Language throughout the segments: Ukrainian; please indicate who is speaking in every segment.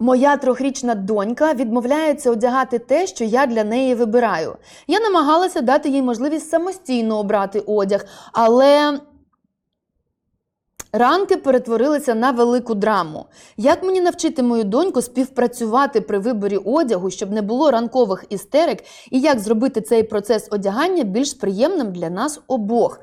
Speaker 1: Моя трьохрічна донька відмовляється одягати те, що я для неї вибираю. Я намагалася дати їй можливість самостійно обрати одяг, але ранки перетворилися на велику драму. Як мені навчити мою доньку співпрацювати при виборі одягу, щоб не було ранкових істерик, і як зробити цей процес одягання більш приємним для нас обох?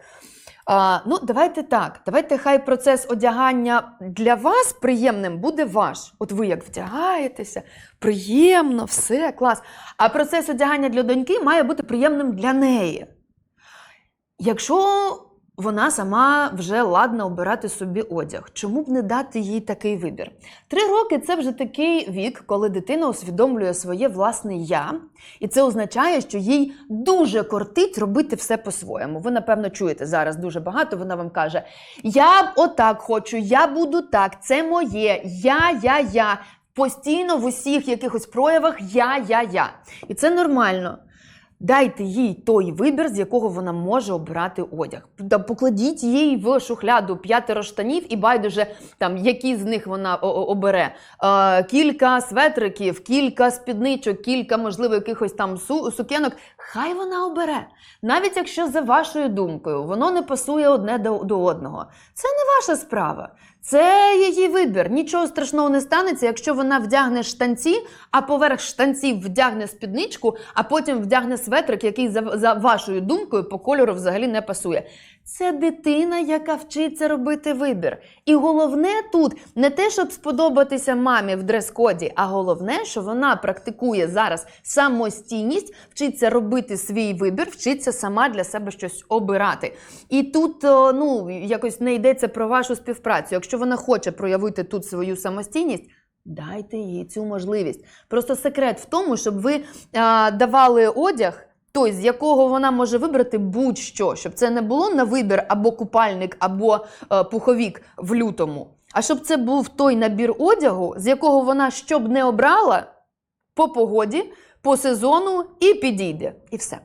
Speaker 1: А, ну, давайте так. Давайте хай процес одягання для вас приємним буде ваш. От ви як вдягаєтеся, приємно, все, клас. А процес одягання для доньки має бути приємним для неї. Якщо вона сама вже ладна обирати собі одяг, чому б не дати їй такий вибір? Три роки це вже такий вік, коли дитина усвідомлює своє власне я, і це означає, що їй дуже кортить робити все по-своєму. Ви, напевно, чуєте зараз дуже багато. Вона вам каже: Я отак хочу, я буду так, це моє, я, я, я. Постійно в усіх якихось проявах я, я, я. І це нормально. Дайте їй той вибір, з якого вона може обирати одяг. Покладіть їй в шухляду п'ятеро штанів і байдуже, там, які з них вона обере. Е, кілька светриків, кілька спідничок, кілька, можливо, якихось там су- сукенок. Хай вона обере. Навіть якщо за вашою думкою воно не пасує одне до, до одного. Це не ваша справа. Це її вибір. Нічого страшного не станеться, якщо вона вдягне штанці, а поверх штанців вдягне спідничку, а потім вдягне светрик, який за, за вашою думкою по кольору взагалі не пасує. Це дитина, яка вчиться робити вибір. І головне тут не те, щоб сподобатися мамі в дрес-коді, а головне, що вона практикує зараз самостійність, вчиться робити свій вибір, вчиться сама для себе щось обирати. І тут ну, якось не йдеться про вашу співпрацю. Якщо вона хоче проявити тут свою самостійність. Дайте їй цю можливість. Просто секрет в тому, щоб ви а, давали одяг, той, з якого вона може вибрати будь-що, щоб це не було на вибір або купальник, або е, пуховік в лютому. А щоб це був той набір одягу, з якого вона щоб не обрала по погоді, по сезону і підійде. І все.